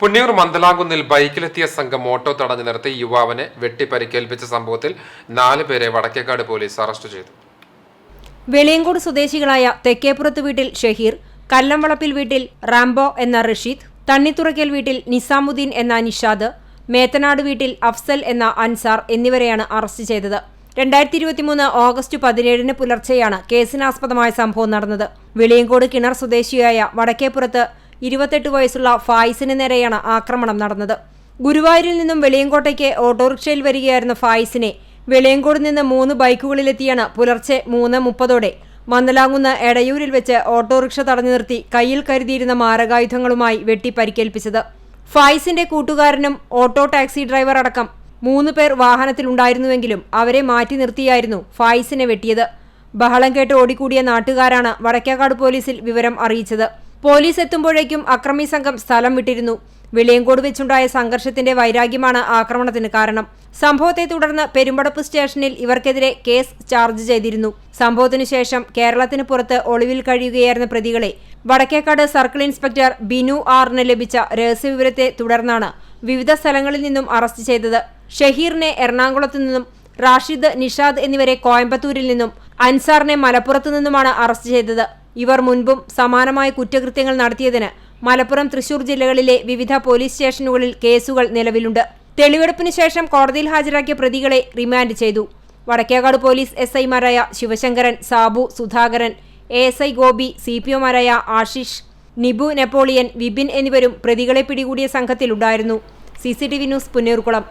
പുന്നയൂർ മന്ദലാകുന്നിൽ ബൈക്കിലെത്തിയ സംഘം ഓട്ടോ തടഞ്ഞു നിർത്തി യുവാവിനെ വെട്ടിപ്പരിക്കേൽപ്പിച്ച സംഭവത്തിൽ നാല് പേരെ വടക്കേക്കാട് പോലീസ് അറസ്റ്റ് ചെയ്തു. വെളിയങ്കോട് സ്വദേശികളായ തെക്കേപ്പുറത്ത് വീട്ടിൽ ഷഹീർ കല്ലംവളപ്പിൽ വീട്ടിൽ റാംബോ എന്ന റഷീദ് തണ്ണിത്തുറയ്ക്കൽ വീട്ടിൽ നിസാമുദ്ദീൻ എന്ന നിഷാദ് മേത്തനാട് വീട്ടിൽ അഫ്സൽ എന്ന അൻസാർ എന്നിവരെയാണ് അറസ്റ്റ് ചെയ്തത്. രണ്ടായിരത്തി ഇരുപത്തിമൂന്ന് ഓഗസ്റ്റ് പതിനേഴിന് പുലർച്ചെയാണ് കേസിനാസ്പദമായ സംഭവം നടന്നത്. വെളിയങ്കോട് കിണർ സ്വദേശിയായ വടക്കേപ്പുറത്ത് ഇരുപത്തെട്ട് വയസ്സുള്ള ഫായിസിന് നേരെയാണ് ആക്രമണം നടന്നത്. ഗുരുവായൂരിൽ നിന്നും വെളിയങ്കോട്ടയ്ക്ക് ഓട്ടോറിക്ഷയിൽ വരികയായിരുന്ന ഫായിസിനെ വെളിയങ്കോട് നിന്ന് മൂന്ന് ബൈക്കുകളിലെത്തിയാണ് പുലർച്ചെ മൂന്ന് മുപ്പതോടെ. മന്നലാങ്ങുന്ന എടയൂരിൽ വെച്ച് ഓട്ടോറിക്ഷ തടഞ്ഞു നിർത്തി കയ്യിൽ കരുതിയിരുന്ന മാരകായുധങ്ങളുമായി വെട്ടി പരിക്കേൽപ്പിച്ചത് ഫായിസിന്റെ കൂട്ടുകാരനും ഓട്ടോ ടാക്സി ഡ്രൈവർ അടക്കം മൂന്ന് പേർ വാഹനത്തിലുണ്ടായിരുന്നുവെങ്കിലും അവരെ മാറ്റി നിർത്തിയായിരുന്നു ഫായിസിനെ വെട്ടിയത്. ബഹളം കേട്ട് ഓടിക്കൂടിയ നാട്ടുകാരാണ് വടക്കേക്കാട് പോലീസിൽ വിവരം അറിയിച്ചത്. പോലീസ് എത്തുമ്പോഴേക്കും അക്രമി സംഘം സ്ഥലം വിട്ടിരുന്നു. വെളിയങ്കോട് വെച്ചുണ്ടായ സംഘർഷത്തിന്റെ വൈരാഗ്യമാണ് ആക്രമണത്തിന് കാരണം. സംഭവത്തെ തുടർന്ന് പെരുമ്പടപ്പ് സ്റ്റേഷനിൽ ഇവർക്കെതിരെ കേസ് ചാർജ് ചെയ്തിരുന്നു. സംഭവത്തിനു ശേഷം കേരളത്തിന് പുറത്ത് ഒളിവിൽ കഴിയുകയായിരുന്ന പ്രതികളെ വടക്കേക്കാട് സർക്കിൾ ഇൻസ്പെക്ടർ ബിനു ആറിന് ലഭിച്ച രഹസ്യവിവരത്തെ തുടർന്നാണ് വിവിധ സ്ഥലങ്ങളിൽ നിന്നും അറസ്റ്റ് ചെയ്തത്. ഷഹീറിനെ എറണാകുളത്തു നിന്നും റാഷിദ് നിഷാദ് എന്നിവരെ കോയമ്പത്തൂരിൽ നിന്നും അൻസാറിനെ മലപ്പുറത്തു നിന്നുമാണ് അറസ്റ്റ് ചെയ്തത്. ഇവർ മുൻപും സമാനമായ കുറ്റകൃത്യങ്ങൾ നടത്തിയതിന് മലപ്പുറം തൃശൂർ ജില്ലകളിലെ വിവിധ പോലീസ് സ്റ്റേഷനുകളിൽ കേസുകൾ നിലവിലുണ്ട്. തെളിവെടുപ്പിന് ശേഷം കോടതിയിൽ ഹാജരാക്കിയ പ്രതികളെ റിമാൻഡ് ചെയ്തു. വടക്കേകാട് പോലീസ് എസ് ഐമാരായ Sivasankaran Sabu Sudhakaran A S I Gopi C P ഒമാരായ Ashish Nibu Napoleon Vipin എന്നിവരും പ്രതികളെ പിടികൂടിയ സംഘത്തിലുണ്ടായിരുന്നു. C C T V news Punnayurkulam